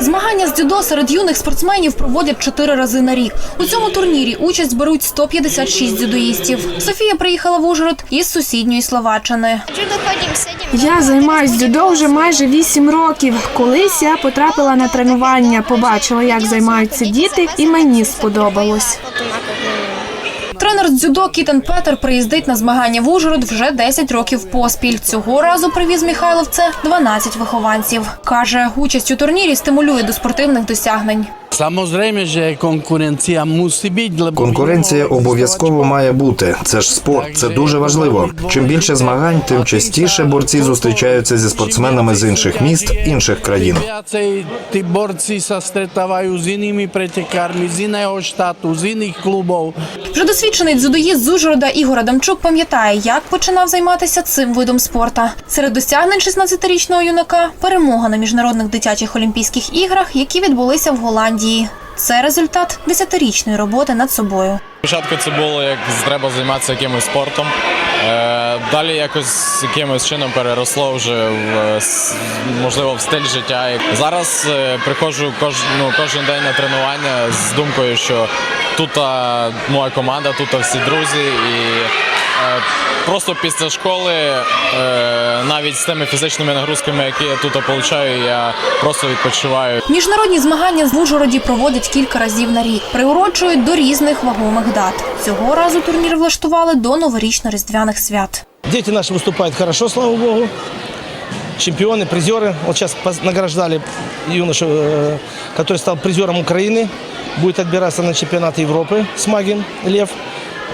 Змагання з дзюдо серед юних спортсменів проводять чотири рази на рік. У цьому турнірі участь беруть 156 дзюдоїстів. Софія приїхала в Ужгород із сусідньої Словаччини. Я займаюсь дзюдо вже майже 8 років. Колись я потрапила на тренування, побачила, як займаються діти, і мені сподобалось. Тренер дзюдо Кітен Петер приїздить на змагання в Ужгород вже 10 років поспіль. Цього разу привіз Михайловце 12 вихованців. Каже, участь у турнірі стимулює до спортивних досягнень. Конкуренція обов'язково має бути. Це ж спорт, це дуже важливо. Чим більше змагань, тим частіше борці зустрічаються зі спортсменами з інших міст, інших країн. Borci sa stretávajú s inými pretekármi z iného štátu, z iných. Вже досвідчений дзюдоїст з Ужгорода Ігор Адамчук пам'ятає, як починав займатися цим видом спорта. Серед досягнень 16-річного юнака перемога на міжнародних дитячих олімпійських іграх, які відбулися в Голландії. Це результат 10-річної роботи над собою. Спочатку це було як треба займатися якимось спортом. Е, Далі якось якимось чином переросло вже в е, можливо в стиль життя. Зараз е, приходжу кож, ну, кожен день на тренування з думкою, що тут моя команда, тут всі друзі. І просто після школи, е, навіть з тими фізичними нагрузками, які я тут отримую, я просто відпочиваю. Міжнародні змагання в Ужгороді проводять кілька разів на рік, приурочують до різних вагомих дат. Цього разу турнір влаштували до новорічно-різдвяних свят. Дети наши выступают хорошо, слава богу. Чемпионы, призеры. Вот сейчас поз- награждали юношу, э, который стал призером Украины. Будет отбираться на чемпионат Европы. Смагин Лев.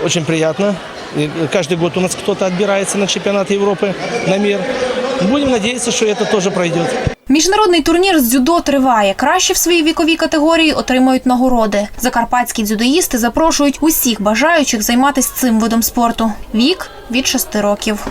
Очень приятно. И каждый год у нас кто-то отбирается на чемпионат Европы, на мир. Будем надеяться, что это тоже пройдет. Міжнародний турнір з дзюдо триває. Краще в своїй віковій категорії отримають нагороди. Закарпатські дзюдоїсти запрошують усіх бажаючих займатися цим видом спорту. Вік від 6 років.